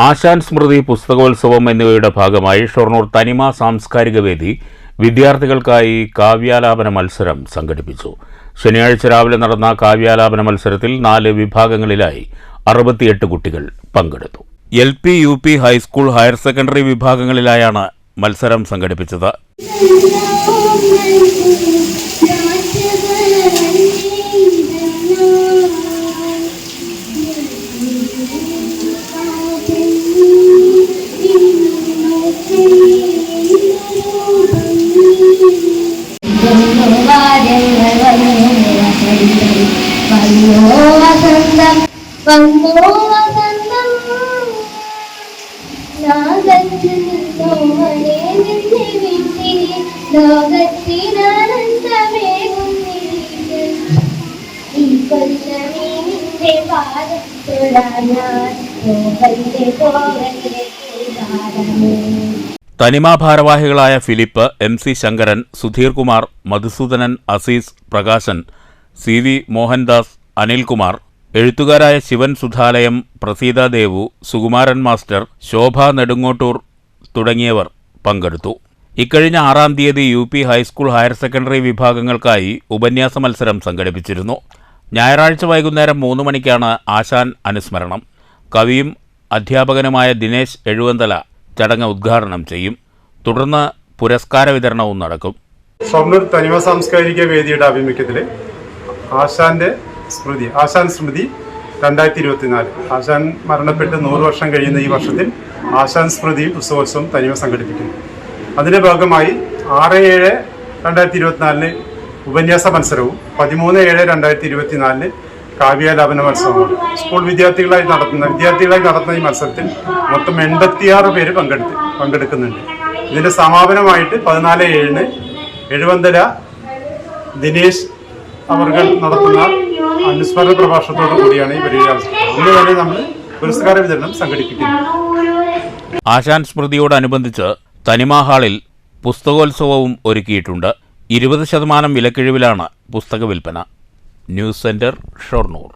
ആശാൻ സ്മൃതി പുസ്തകോത്സവം എന്നിവയുടെ ഭാഗമായി ഷൊർണൂർ തനിമ സാംസ്കാരിക വേദി വിദ്യാർത്ഥികൾക്കായി കാവ്യാലാപന മത്സരം സംഘടിപ്പിച്ചു. ശനിയാഴ്ച രാവിലെ നടന്ന കാവ്യാലാപന മത്സരത്തിൽ നാല് വിഭാഗങ്ങളിലായി അറുപത്തിയെട്ട് കുട്ടികൾ പങ്കെടുത്തു. L P U P high school higher secondary വിഭാഗങ്ങളിലായാണ് മത്സരം സംഘടിപ്പിച്ചത്. വന്നു വസന്തം വന്നോ വസന്തം നാഗത്ത് നിന്നോമനെ നിന്നെ വിട്ടിരി ലോകത്തിനാനന്ദമേകുന്നിരിക്കെ ഈ കൊല്ലമേ നിന്റെ ഞാൻ പോകല്ലേ പോകല്ലേ താരമേ തനിമ ഭാരവാഹികളായ Philip M C Shankaran Sudheer Kumar Madhusoodanan Azeez Prakashan C V Mohandas Anilkumar എഴുത്തുകാരായ Sivan Sudhalayam Praseetha Devu Sukumaran master Shobha Nedungottoor തുടങ്ങിയവർ പങ്കെടുത്തു. ഇക്കഴിഞ്ഞ ആറാം തീയതി U P high school higher secondary വിഭാഗങ്ങൾക്കായി ഉപന്യാസ മത്സരം സംഘടിപ്പിച്ചിരുന്നു. ഞായറാഴ്ച വൈകുന്നേരം മൂന്ന് മണിക്കാണ് ആശാൻ അനുസ്മരണം. കവിയും അധ്യാപകനുമായ ദിനേശ് എഴുവന്തല ചടങ്ങ് ഉദ്ഘാടനം ചെയ്യും. തുടർന്ന് പുരസ്കാര വിതരണവും നടക്കും. ഷൊർണൂർ തനിമ സാംസ്കാരിക വേദിയുടെ ആഭിമുഖ്യത്തിൽ ആശാന്റെ സ്മൃതി ആശാൻ സ്മൃതി രണ്ടായിരത്തി ഇരുപത്തിനാല് ആശാൻ മരണപ്പെട്ട് നൂറ് വർഷം കഴിയുന്ന ഈ വർഷത്തിൽ ആശാൻ സ്മൃതി ഉത്സവോത്സവം തനിമ സംഘടിപ്പിക്കുന്നു. അതിന്റെ ഭാഗമായി ആറ് ഏഴ് രണ്ടായിരത്തി ഇരുപത്തിനാലിന് ഉപന്യാസ മത്സരവും പതിമൂന്ന് ഏഴ് രണ്ടായിരത്തി ഇരുപത്തിനാലിന് കാവ്യാലാപന മത്സരമാണ്. സ്കൂൾ വിദ്യാർത്ഥികളായി നടത്തുന്ന വിദ്യാർത്ഥികളായി നടത്തുന്ന ഈ മത്സരത്തിൽ മൊത്തം എൺപത്തിയാറ് പേര് പങ്കെടുത്ത് പങ്കെടുക്കുന്നുണ്ട്. ഇതിന്റെ സമാപനമായിട്ട് പതിനാല് ഏഴിന് എഴുപന്തല ദിനേശ് അവർകൾ നടത്തുന്ന അനുസ്മരണ പ്രഭാഷണത്തോടു കൂടിയാണ് ഈ പരിപാടി ഇന്ന് തന്നെ നമ്മൾ പുരസ്കാര വിതരണം സംഘടിപ്പിക്കുന്നത് ആശാൻ സ്മൃതിയോടനുബന്ധിച്ച് തനിമ ഹാളിൽ പുസ്തകോത്സവവും ഒരുക്കിയിട്ടുണ്ട്. ഇരുപത് ശതമാനം വിലക്കിഴിവിലാണ് പുസ്തക വിൽപ്പന. News centre Shoranur